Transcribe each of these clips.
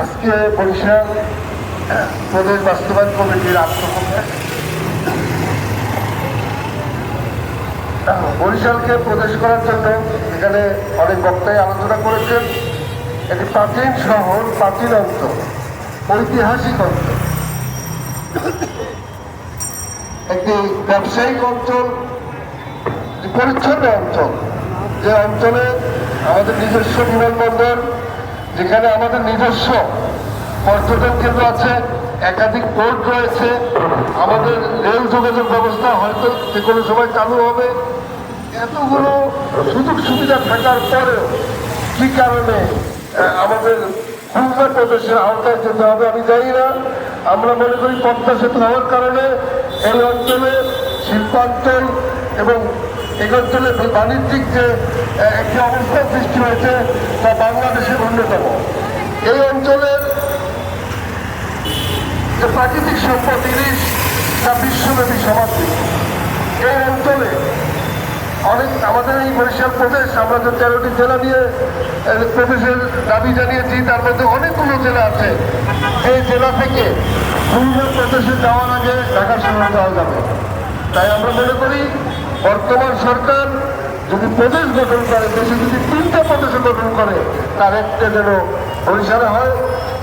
আজকে বরিশাল প্রদেশ বাস্তবায়ন কমিটির আত্মপ্রকাশ। বরিশালকে প্রদেশ করার জন্য এখানে অনেক বক্তাই আলোচনা করেছেন। একটি প্রাচীন শহর, প্রাচীন অঞ্চল, ঐতিহাসিক অঞ্চল। একটি ব্যবসায়িক অঞ্চল পরিচ্ছন্ন অঞ্চল। যে অঞ্চলে আমাদের নিজস্ব বিমানবন্দর যেখানে আমাদের নিজস্ব পর্যটন কেন্দ্র আছে, একাধিক পোর্ট রয়েছে। আমাদের রেল যোগাযোগ ব্যবস্থা হয়তো যে কোনো সময় চালু হবে। এতগুলো সুযোগ সুবিধা থাকার পরেও কি কারণে আমাদের খুলনা প্রদেশের আওতায় যেতে হবে আমি জানি না। আমরা মনে করি পদ্মা সেতু হওয়ার কারণে এই অঞ্চলে শিল্পাঞ্চল এবং এই অঞ্চলে বাণিজ্যিক যে একটি অবস্থা সৃষ্টি হয়েছে তা বাংলাদেশের অন্যতম। এই অঞ্চলের যে প্রাকৃতিক সম্পদ ইলিশ তা বিশ্বব্যাপী সমাপ্তি এই অঞ্চলে অনেক, আমাদের এই বরিশাল প্রদেশ, আমরা যে তেরোটি জেলা নিয়ে প্রদেশের দাবি জানিয়েছি, তার মধ্যে অনেকগুলো জেলা আছে। এই জেলা থেকে খুলনা প্রদেশে যাওয়ার আগে ঢাকা শহরে যাওয়া যাবে। তাই আমরা মনে করি বর্তমান সরকার যদি প্রদেশ গঠন করে, দেশে যদি তিনটা প্রদেশ গঠন করে, তার একটা যেন বরিশালে হয়।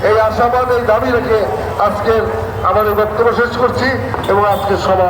এই আশাবাদ, এই দাবি রেখে আজকের আমাদের বক্তব্য শেষ করছি এবং আজকের সভা